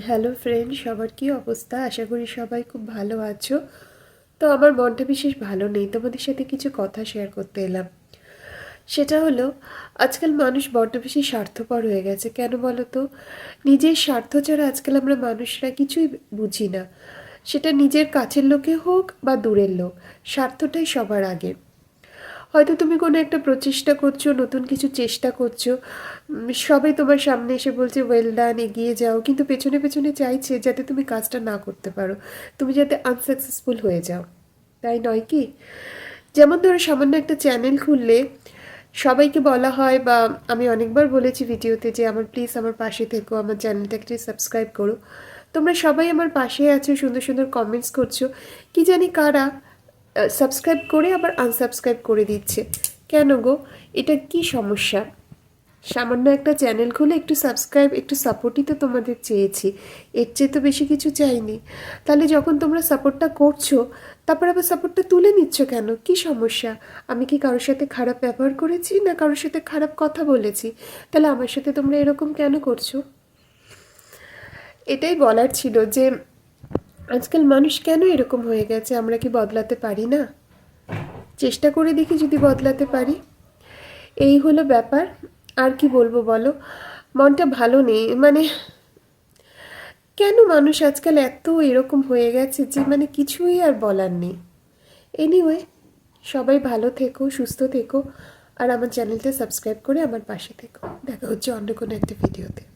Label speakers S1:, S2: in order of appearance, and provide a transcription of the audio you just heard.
S1: Hello friend সবার কি অবস্থা? আশা করি সবাই খুব ভালো আছো। তো আমার মনটা বিশেষ ভালো নেই। তোমাদের সাথে কিছু কথা শেয়ার করতে এলাম। সেটা হলো, আজকাল মানুষ বড্ড বেশি স্বার্থপর হয়ে গেছে। কেন বলো তো? নিজের স্বার্থ ছাড়া আজকাল আমরা মানুষরা কিছুই বুঝি না। সেটা নিজের কাছের লোকে হোক বা দূরের লোক, স্বার্থটাই সবার আগে। হয়তো তুমি কোনো একটা প্রচেষ্টা করছ, নতুন কিছু চেষ্টা করছ। সবাই তোমার সামনে এসে বলছে ওয়েল ডান এগিয়ে যাও। কিন্তু পেছনে পেছনে চাইছে যাতে তুমি কাজটা না করতে পারো। তুমি যাতে আনসাকসেসফুল হয়ে যাও। তাই নয় কি? যেমন ধরো, সামান্য একটা চ্যানেল খুললে সবাইকে বলা হয় বা আমি অনেকবার বলেছি ভিডিওতে যে, আমার প্লিজ আমার পাশে থেকো, আমার চ্যানেলটাকে সাবস্ক্রাইব করো। তোমরা সবাই আমার পাশে আছো, সুন্দর সুন্দর কমেন্টস করছ। কি জানি কারা? সাবস্ক্রাইব করে আবার আনসাবস্ক্রাইব করে দিচ্ছে। কেন গো? এটা কি সমস্যা? সামান্য একটা চ্যানেল খুলে একটু সাবস্ক্রাইব একটু সাপোর্টই তো তোমাদের চেয়েছি। এর চেয়ে তো বেশি কিছু চাইনি। তাহলে যখন তোমরা সাপোর্টটা করছ, তারপর আবার সাপোর্টটা তুলে নিচ্ছ কেন? কি সমস্যা? আমি কি কারোর সাথে খারাপ ব্যবহার করেছি না কারোর সাথে খারাপ কথা বলেছি? তাহলে আমার সাথে তোমরা এরকম কেন করছ? এটাই বলার ছিল যে আজকাল মানুষ কেন এরকম হয়ে গেছে? আমরা কি বদলাতে পারি না? চেষ্টা করে দেখি যদি বদলাতে পারি। এই হলো ব্যাপার। আর কি বলব বলো? মনটা ভালো নেই। মানে কেন মানুষ আজকাল এত এরকম হয়ে গেছে যে মানে কিছুই আর বলার নেই? এনিওয়ে সবাই ভালো থেকো, সুস্থ থেকো। আর আমার চ্যানেলটা সাবস্ক্রাইব করে আমার পাশে থেকো। দেখা হচ্ছে অন্য কোনো একটা ভিডিওতে